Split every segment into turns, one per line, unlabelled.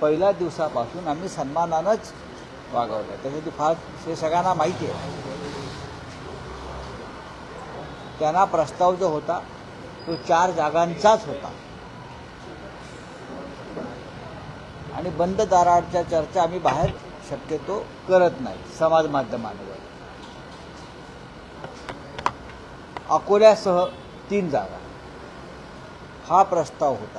पहिल्या दिवसापासून आम्ही सन्मानानंच वागवलं. त्यासाठी फार हे सगळ्यांना माहिती आहे. त्यांना प्रस्ताव जो होता तो चार जागांचाच होता. आणि बंद दाराच्या चर्चा आम्ही बाहेर शक्यतो करत नाही समाज माध्यमांवर. अकोल्यासह तीन जागा. हा प्रस्ताव होता.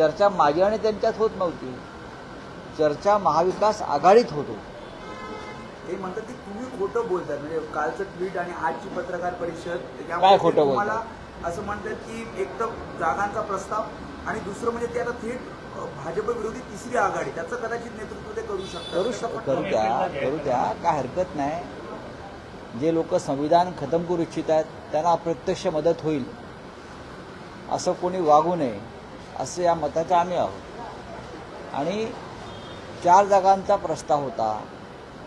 चर्चा माझी आणि त्यांच्यात होत नव्हती. चर्चा महाविकास आघाडीत होत.
ते म्हणतात की तुम्ही खोटं बोलताय. म्हणजे कालचं ट्विट आणि आजची पत्रकार परिषद
काय खोटं
तुम्हाला असं म्हणतात की एक तर जागांचा प्रस्ताव आणि दुसरं म्हणजे ते आता थेट भाजप विरोधी तिसरी आघाडी. त्याचं कदाचित नेतृत्व ते करू शकतात.
करू
त्याचा
शक
पण-
करू द्या. करू द्या. काय हरकत नाही. जे लोक संविधान खतम करू इच्छित आहेत त्यांना अप्रत्यक्ष मदत होईल. असं कोणी वागू नये. असं या मताचे आम्ही आहोत. आणि चार जागांचा प्रस्ताव होता.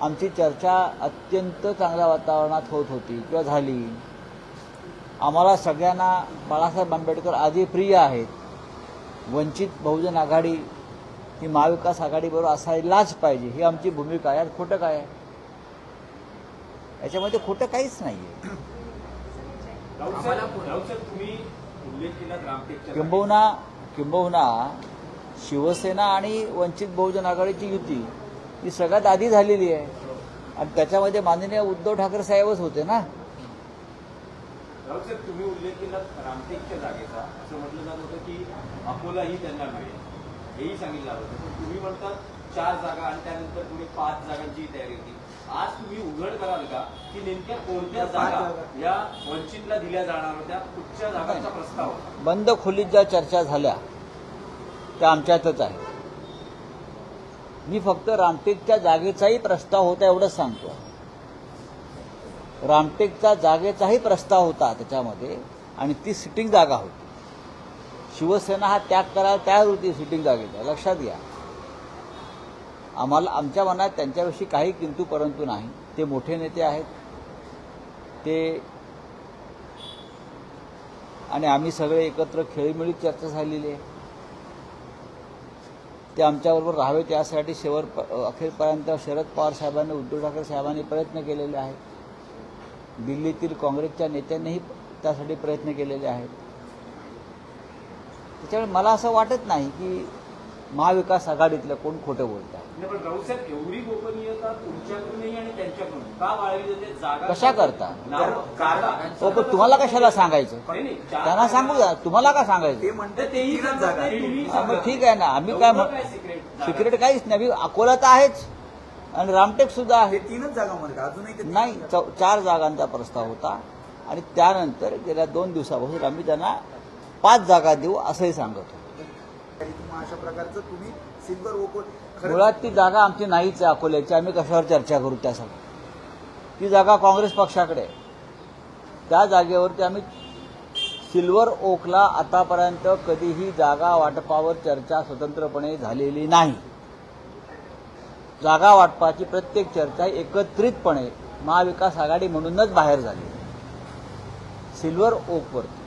आमची चर्चा अत्यंत चांगल्या वातावरणात होत होती किंवा झाली. आम्हाला सगळ्यांना बाळासाहेब आंबेडकर आधी प्रिय आहेत. वंचित बहुजन आघाडी ही महाविकास आघाडीबरोबर असायलाच पाहिजे. ही आमची भूमिका यात खोटं काय आहे? याच्यामध्ये खोटं काहीच नाही आहे किंबहुना किंबहुना शिवसेना आणि वंचित बहुजन आघाडीची युती ही सगळ्यात आधी झालेली आहे. आणि त्याच्यामध्ये माननीय उद्धव ठाकरे साहेबच होते ना.
तुम्ही उल्लेख केला रामटेकच्या जागेचा असं म्हटलं जात होतं की अकोला ही त्यांना मिळेल. हेही सांगितलं होतं. पण तुम्ही म्हणता चार जागा आणि त्यानंतर तुम्ही पाच जागांची तयारी होती. आज तुम्ही उघड कराल का की नेमक्या कोणत्या जागा. या वंचितला दिल्या जाणार होत्या? कुठच्या जागांचा प्रस्ताव?
बंद खोलीत ज्या चर्चा झाल्या त्या आमच्यातच आहे मी फक्त रामटेकच्या जागेचाही प्रस्ताव होता एवढंच सांगतो. रामटेकचा जागेचाही प्रस्ताव होता त्याच्यामध्ये आणि ती सिटिंग जागा होती. शिवसेना हा त्याग करायला तयार होती सिटिंग जागेचा लक्षात घ्या. आम्हाला आमच्या मनात त्यांच्याविषयी काही किंतू परंतु नाही. ते मोठे नेते आहेत. ते आणि आम्ही सगळे एकत्र खेळीमेळीत चर्चा झालेली आहे. ते आमच्याबरोबर राहावेत यासाठी शेवट अखेरपर्यंत शरद पवार साहेबांनी उद्धव ठाकरे साहेबांनी प्रयत्न केलेले आहेत. दिल्लीतील काँग्रेसच्या नेत्यांनीही त्यासाठी प्रयत्न केलेले आहेत. त्याच्यामुळे मला असं वाटत नाही की महाविकास आघाडीतलं कोण खोटं बोलत आहे
नाही पण राऊत साहेब एवढी गोपनीयता तुमच्याकडूनही आणि त्यांच्याकडून का बाळगली जाते? जागा
कशा करता? हो पण तुम्हाला कशाला सांगायचं?
नाही, नाही, चार
त्यांना सांगू द्या. तुम्हाला का सांगायचं?
ते
तेही
जागा.
हा. ठीक आहे ना. आम्ही काय? सिक्रेट काहीच नाही. अकोला तर आहेच. आणि रामटेक सुद्धा आहे.
तीनच जागा म्हणतात. अजूनही
नाही चार जागांचा प्रस्ताव होता. आणि त्यानंतर गेल्या दोन दिवसापासून आम्ही त्यांना पाच जागा देऊ असंही सांगत होतो.
अशा प्रकारचं तुम्ही सिल्वर ओको
मुळात ती जागा आमची नाहीच आहे अकोल्याची. आम्ही कशावर चर्चा करू त्यासाठी? ती जागा काँग्रेस पक्षाकडे त्या जागेवरती आम्ही सिल्वर ओकला आतापर्यंत कधीही जागा वाटपावर चर्चा स्वतंत्रपणे झालेली नाही. जागा वाटपाची प्रत्येक चर्चा एकत्रितपणे महाविकास आघाडी म्हणूनच बाहेर झाली. सिल्वर ओकवरती.